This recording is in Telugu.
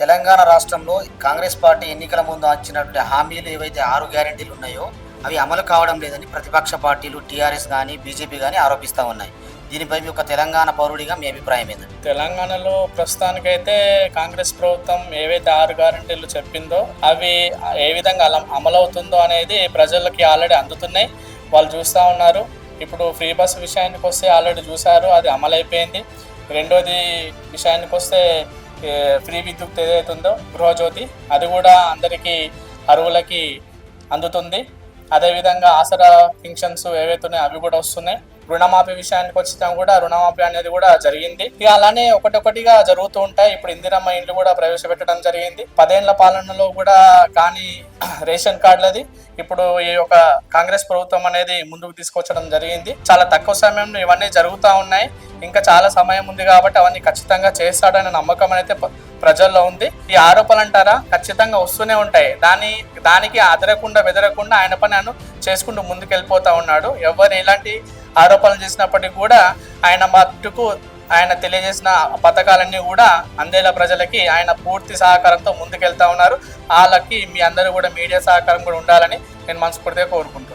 తెలంగాణ రాష్ట్రంలో కాంగ్రెస్ పార్టీ ఎన్నికల ముందు అంచినటువంటి హామీలు ఏవైతే ఆరు గ్యారెంటీలు ఉన్నాయో అవి అమలు కావడం లేదని ప్రతిపక్ష పార్టీలు టీఆర్ఎస్ కానీ బీజేపీ కానీ ఆరోపిస్తూ ఉన్నాయి. దీనిపై మీ ఒక తెలంగాణ పౌరుడిగా మీ అభిప్రాయం ఏంది తెలంగాణలో ప్రస్తుతానికైతే కాంగ్రెస్ ప్రభుత్వం ఏవైతే ఆరు గ్యారంటీలు చెప్పిందో అవి ఏ విధంగా అల అమలవుతుందో అనేది ప్రజలకి ఆల్రెడీ అందుతున్నాయి. వాళ్ళు చూస్తూ ఉన్నారు. ఇప్పుడు ఫ్రీ బస్ విషయానికి వస్తే ఆల్రెడీ చూశారు అది అమలైపోయింది. రెండోది విషయానికి వస్తే ఫ్రీ విద్యుత్ ఏదైతే ఉందో గృహజ్యోతి అది కూడా అందరికీ అరువులకి అందుతుంది. అదేవిధంగా ఆసరా ఫంక్షన్స్ ఏవైతే ఉన్నాయో అవి కూడా వస్తున్నాయి. రుణమాఫీ విషయానికి వచ్చినా కూడా రుణమాఫీ అనేది కూడా జరిగింది. ఇక అలానే ఒకటొకటిగా జరుగుతూ ఉంటాయి. ఇప్పుడు ఇందిరమ్మ ఇండ్లు కూడా ప్రవేశపెట్టడం జరిగింది. పదేళ్ళ పాలనలో కూడా కానీ రేషన్ కార్డులది ఇప్పుడు ఈ యొక్క కాంగ్రెస్ ప్రభుత్వం అనేది ముందుకు తీసుకొచ్చడం జరిగింది. చాలా తక్కువ సమయంలో ఇవన్నీ జరుగుతూ ఉన్నాయి. ఇంకా చాలా సమయం ఉంది కాబట్టి అవన్నీ ఖచ్చితంగా చేస్తాడనే నమ్మకం అయితే ప్రజల్లో ఉంది. ఈ ఆరోపణలు అంటారా? ఖచ్చితంగా వస్తూనే ఉంటాయి. దాని దానికి అదరకుండా బెదరకుండా ఆయన పని నన్ను చేసుకుంటూ ముందుకు వెళ్ళిపోతా ఉన్నాడు. ఎవరు ఎలాంటి ఆరోపణలు చేసినప్పటికీ కూడా ఆయన మట్టుకు ఆయన తెలియజేసిన పథకాలన్నీ కూడా అందేలా ప్రజలకి ఆయన పూర్తి సహకారంతో ముందుకెళ్తా ఉన్నారు. వాళ్ళకి మీ అందరూ కూడా మీడియా సహకారం కూడా ఉండాలని నేను మనస్ఫూర్తిగా కోరుకుంటున్నాను.